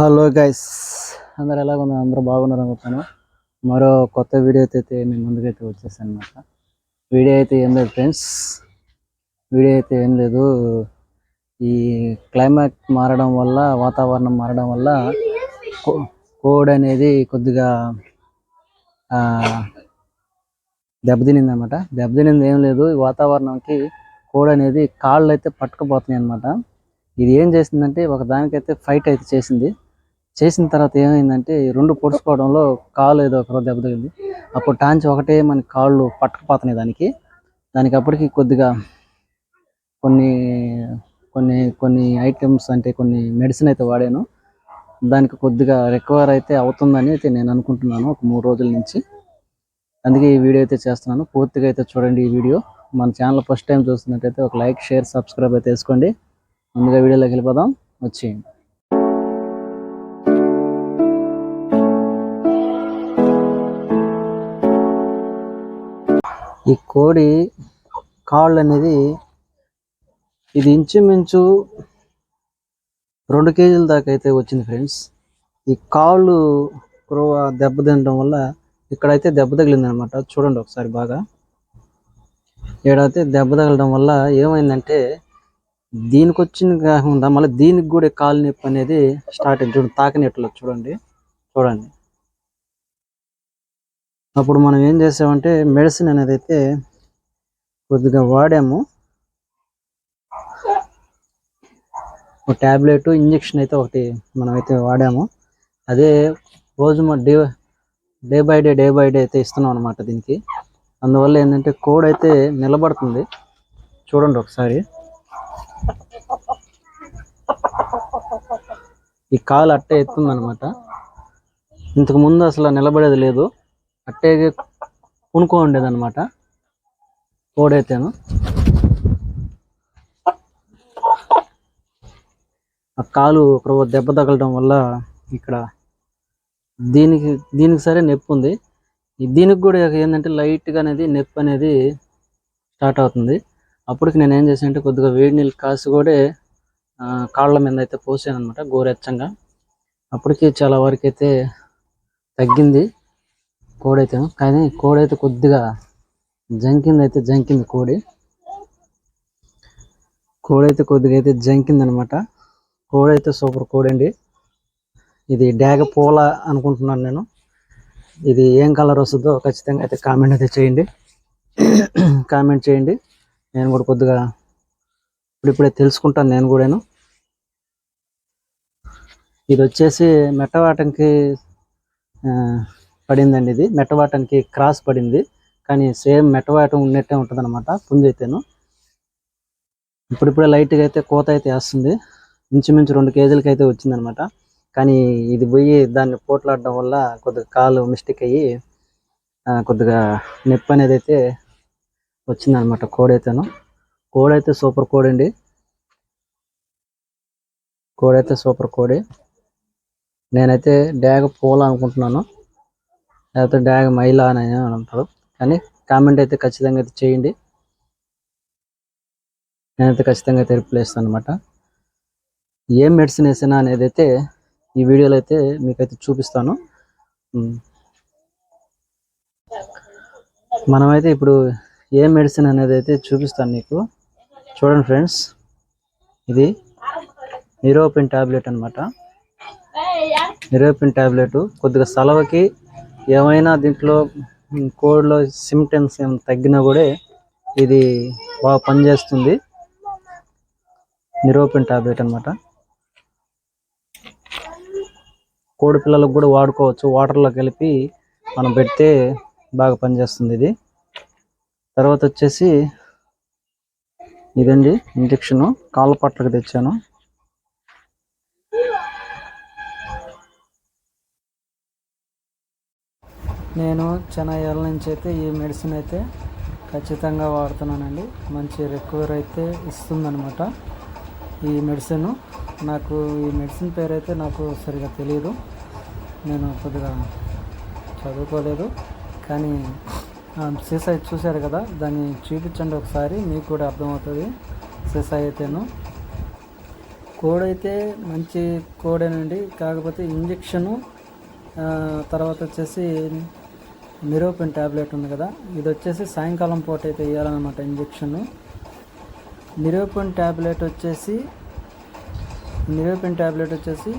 Hello guys అందరు ఎలాగ ఉన్నారు అందరూ బాగున్నారు అనుకుంటాను మరో కొత్త వీడియో అయితే మీ ముందుకైతే వచ్చేసాను అనమాట వీడియో అయితే ఏం లేదు ఫ్రెండ్స్. వీడియో అయితే ఏం లేదు. ఈ క్లైమేట్ మారడం వల్ల వాతావరణం మారడం వల్ల కో- కోడ్ అనేది కొద్దిగా ఆ, దెబ్బతినింది అనమాట దెబ్బతినింది ఏం లేదు. ఈ వాతావరణంకి కోడ్ అనేది కాళ్ళు అయితే పట్టుకుపోతున్నాయి అనమాట ఇది ఏం చేసిందంటే ఒక దానికైతే ఫైట్ అయితే చేసింది. చేసిన తర్వాత ఏమైందంటే రెండు పొడుచుకోవడంలో కాలు ఏదో ఒక దెబ్బ తగిలింది. అప్పుడు టాంచి ఒకటే మన కాళ్ళు పట్టకపోతున్నాయి దానికి. దానికి అప్పటికి కొద్దిగా కొన్ని కొన్ని కొన్ని ఐటమ్స్ అంటే కొన్ని మెడిసిన్ అయితే వాడాను. దానికి కొద్దిగా రికవర్ అయితే అవుతుందని అయితే నేను అనుకుంటున్నాను ఒక మూడు రోజుల నుంచి. అందుకే ఈ వీడియో అయితే చేస్తున్నాను. పూర్తిగా అయితే చూడండి ఈ వీడియో. మన ఛానల్ ఫస్ట్ టైం చూస్తున్నట్టయితే ఒక లైక్ షేర్ సబ్స్క్రైబ్ అయితే వేసుకోండి. ముందుగా వీడియోలోకి వెళ్ళిపోదాం. వచ్చేయండి. ఈ కోడి కాళ్ళు అనేది ఇది ఇంచుమించు రెండు కేజీల దాకా అయితే వచ్చింది ఫ్రెండ్స్. ఈ కాళ్ళు క్రో- దెబ్బ తినడం వల్ల ఇక్కడైతే దెబ్బ తగిలింది అనమాట చూడండి ఒకసారి బాగా. ఏడైతే దెబ్బ తగలడం వల్ల ఏమైందంటే దీనికి వచ్చింది కాకుండా మళ్ళీ దీనికి కూడా కాలు నొప్పి అనేది స్టార్ట్ అయింది. చూడండి తాకినట్లు చూడండి. చూడండి. అప్పుడు మనం ఏం చేసామంటే మెడిసిన్ అనేది అయితే కొద్దిగా వాడాము. ఒక ట్యాబ్లెట్ ఇంజెక్షన్ అయితే ఒకటి మనం అయితే వాడాము. అదే రోజు మా day day by day day by day అయితే ఇస్తున్నాం అనమాట దీనికి. అందువల్ల ఏంటంటే కోడ్ అయితే నిలబడుతుంది. చూడండి ఒకసారి. ఈ కాలు అట్టే ఎత్తుంది అనమాట ఇంతకు ముందు అసలు నిలబడేది లేదు. అట్టే పునుకో ఉండేదన్నమాట. తోడైతేను. ఆ కాలు ఒక దెబ్బ తగలడం వల్ల ఇక్కడ దీనికి దీనికి సరే నొప్పి ఉంది. దీనికి కూడా ఏంటంటే లైట్గా అనేది నొప్పి అనేది స్టార్ట్ అవుతుంది. అప్పటికి నేను ఏం చేశాను అంటే కొద్దిగా వేడి నీళ్ళు కాసి కూడా కాళ్ళ మీద అయితే పోసాను అనమాట గోరెచ్చంగా. అప్పటికి చాలా వరకు అయితే తగ్గింది. కోడైతే కానీ కోడైతే కొద్దిగా జంకింది అయితే జంకింది కోడి. కోడైతే కొద్దిగా అయితే జంకింది అనమాట కోడైతే సూపర్ కోడండి. ఇది డాగ పూల అనుకుంటున్నాను నేను. ఇది ఏం కలర్ వస్తుందో ఖచ్చితంగా అయితే కామెంట్ అయితే చేయండి. కామెంట్ చేయండి. నేను కూడా కొద్దిగా ఇప్పుడిప్పుడే తెలుసుకుంటాను నేను కూడాను. ఇది వచ్చేసి మెట్టవాటంకి పడిందండి ఇది. మెట్టవాటానికి క్రాస్ పడింది. కానీ సేమ్ మెట్టవాటం ఉన్నట్టే ఉంటుంది అనమాట పుంజు అయితేను. ఇప్పుడిప్పుడే లైట్గా అయితే కోత అయితే వేస్తుంది. ఇంచుమించు రెండు కేజీలకి అయితే వచ్చిందనమాట కానీ ఇది పోయి దాన్ని పోట్లాడడం వల్ల కొద్దిగా కాలు మిస్టేక్ అయ్యి కొద్దిగా నొప్పి అనేది అయితే వచ్చిందనమాట కోడైతేను కోడైతే సూపర్ కోడి అండి. కోడైతే సూపర్ కోడి. నేనైతే డ్యాగ్ పోవాలనుకుంటున్నాను. అనుకుంటున్నాను లేకపోతే డాగ్ మైలా అని అంటారు కానీ కామెంట్ అయితే ఖచ్చితంగా అయితే చేయండి. నేనైతే ఖచ్చితంగా అయితే రిప్లై ఇస్తాను అనమాట ఏం మెడిసిన్ వేసినా అనేది అయితే ఈ వీడియోలో అయితే మీకైతే చూపిస్తాను. మనమైతే ఇప్పుడు ఏ మెడిసిన్ అనేది అయితే చూపిస్తాను నీకు చూడండి ఫ్రెండ్స్ ఇది నిరోపిన్ టాబ్లెట్ అన్నమాట. నిరోపిన్ టాబ్లెట్ కొద్దిగా సలవకి ఏమైనా దీంట్లో కోడ్లో సిమ్టమ్స్ ఏం తగ్గినా కూడా ఇది బాగా పనిచేస్తుంది. నిరోపిన్ టాబ్లెట్ అన్నమాట. కోడి పిల్లలకు కూడా వాడుకోవచ్చు. వాటర్లో కలిపి మనం పెడితే బాగా పనిచేస్తుంది ఇది. తర్వాత వచ్చేసి ఇదండి ఇంజక్షను. కాళ్ళ పట్లకు తెచ్చాను. నేను చాలా ఏళ్ళ నుంచి అయితే ఈ మెడిసిన్ అయితే ఖచ్చితంగా వాడుతున్నానండి. మంచి రికవర్ అయితే ఇస్తుందన్నమాట ఈ మెడిసిన్. నాకు ఈ మెడిసిన్ పేరు అయితే నాకు సరిగా తెలియదు నేను కొద్దిగా చదువుకోలేదు. కానీ సీసా సీసాయి చూశారు కదా దాన్ని చూపించండి ఒకసారి మీకు కూడా అర్థమవుతుంది సీసాయి అయితేను. కోడ్ అయితే మంచి కోడేనండి. కాకపోతే ఇంజెక్షను తర్వాత వచ్చేసి నిరోపిన్ ట్యాబ్లెట్ ఉంది కదా ఇది వచ్చేసి సాయంకాలం పూట అయితే వేయాలన్నమాట ఇంజెక్షన్. నిరోపిన్ ట్యాబ్లెట్ వచ్చేసి నిరోపిన్ ట్యాబ్లెట్ వచ్చేసి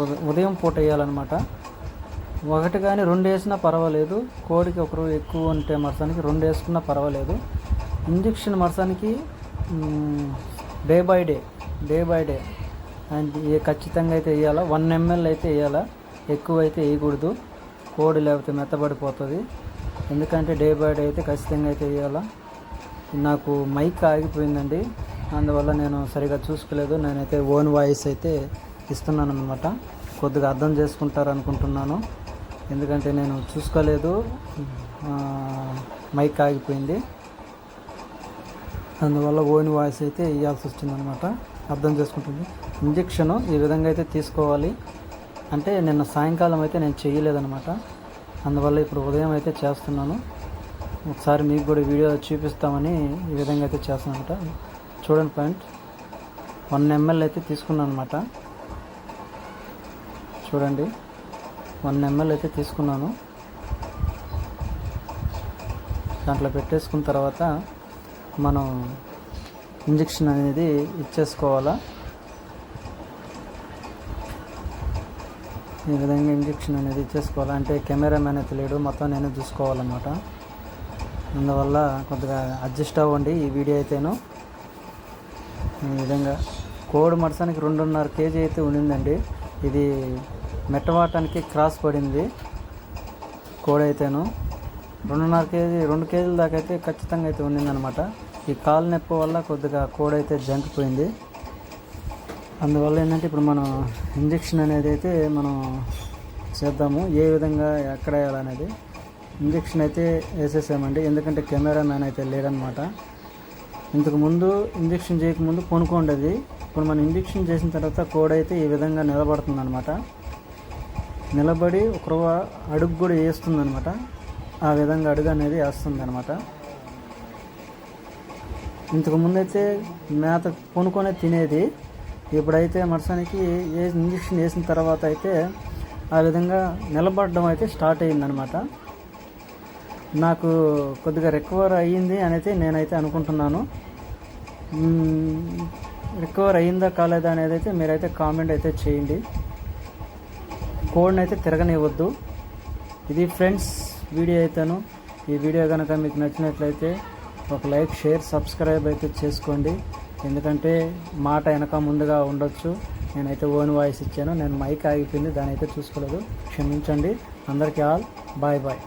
ఉద- ఉదయం పూట వేయాలన్నమాట ఒకటి కానీ రెండు వేసినా పర్వాలేదు కోడికి ఒకరు ఎక్కువ ఉంటే మరసానికి రెండు వేసుకున్నా పర్వాలేదు. Injection మరసానికి day by day day by day. And ఏ ఖచ్చితంగా అయితే వేయాలా వన్ ఎంఎల్ అయితే వేయాలా ఎక్కువ అయితే వేయకూడదు కోడి లేకపోతే మెత్తబడిపోతుంది. ఎందుకంటే డే బై డే అయితే ఖచ్చితంగా అయితే వేయాలా నాకు మైక్ ఆగిపోయిందండి. అందువల్ల నేను సరిగా చూసుకోలేదు. నేనైతే ఓన్ వాయిస్ అయితే ఇస్తున్నాను అనమాట కొద్దిగా అర్థం చేసుకుంటారు అనుకుంటున్నాను ఎందుకంటే నేను చూసుకోలేదు. మైక్ ఆగిపోయింది. అందువల్ల ఓన్ వాయిస్ అయితే ఇవ్వాల్సి వచ్చిందనమాట అర్థం చేసుకుంటుంది. ఇంజెక్షను ఈ విధంగా అయితే తీసుకోవాలి. అంటే నిన్న సాయంకాలం అయితే నేను చేయలేదనమాట అందువల్ల ఇప్పుడు ఉదయం అయితే చేస్తున్నాను. ఒకసారి మీకు కూడా వీడియో చూపిస్తామని ఈ విధంగా అయితే చేస్తానమాట చూడండి పాయింట్ వన్ ఎంఎల్ అయితే తీసుకున్నాను అనమాట చూడండి వన్ ఎంఎల్ అయితే తీసుకున్నాను. దాంట్లో పెట్టేసుకున్న తర్వాత మనం ఇంజక్షన్ అనేది ఇచ్చేసుకోవాలా? ఈ విధంగా ఇంజెక్షన్ అనేది ఇచ్చేసుకోవాలి అంటే కెమెరామ్యాన్ అయితే లేడు మొత్తం నేను చూసుకోవాలన్నమాట. అందువల్ల కొద్దిగా అడ్జస్ట్ అవ్వండి ఈ వీడియో అయితేను. ఈ విధంగా కోడి మడసానికి రెండున్నర కేజీ అయితే ఉండిందండి. ఇది మెట్టవాటానికి క్రాస్ పడింది కోడి అయితేను. రెండున్నర కేజీ రెండు కేజీల దాకా అయితే ఖచ్చితంగా అయితే ఉండిందనమాట ఈ కాలు నొప్పి వల్ల కొద్దిగా కోడి అయితే జంకిపోయింది అందువల్ల ఏంటంటే ఇప్పుడు మనం ఇంజెక్షన్ అనేది అయితే మనం చేద్దాము. ఏ విధంగా ఎక్కడ వేయాలనేది ఇంజెక్షన్ అయితే వేసేసామండి. ఎందుకంటే కెమెరా మ్యాన్ అయితే లేడనమాట. ఇంతకుముందు ఇంజెక్షన్ చేయకముందు కొనుక్కోండేది. ఇప్పుడు మనం ఇంజెక్షన్ చేసిన తర్వాత కోడ్ అయితే ఈ విధంగా నిలబడుతుంది అనమాట నిలబడి ఒక రవ్వ అడుగు కూడా వేస్తుంది అనమాట ఆ విధంగా అడుగు అనేది వేస్తుంది అనమాట ఇంతకు అయితే మేత కొనుక్కొని తినేది. ఇప్పుడైతే మరసానికి ఏ ఇంజక్షన్ వేసిన తర్వాత అయితే ఆ విధంగా నిలబడడం అయితే స్టార్ట్ అయ్యిందనమాట నాకు కొద్దిగా రికవర్ అయ్యింది అనేది నేనైతే అనుకుంటున్నాను. రికవర్ అయ్యిందా కాలేదా అనేది అయితే మీరైతే కామెంట్ అయితే చేయండి. కోడ్ని అయితే తిరగనివ్వద్దు. ఇది ఫ్రెండ్స్ వీడియో అయితేను. ఈ వీడియో కనుక మీకు నచ్చినట్లయితే ఒక లైక్ షేర్ సబ్స్క్రైబ్ అయితే చేసుకోండి. ఎందుకంటే మాట వెనక ముందుగా ఉండొచ్చు. నేనైతే ఓన్ వాయిస్ ఇచ్చాను. నేను మైక్ ఆగిపోయింది. దాని అయితే చూసుకోలేదు. క్షమించండి. అందరికీ ఆల్. Bye bye.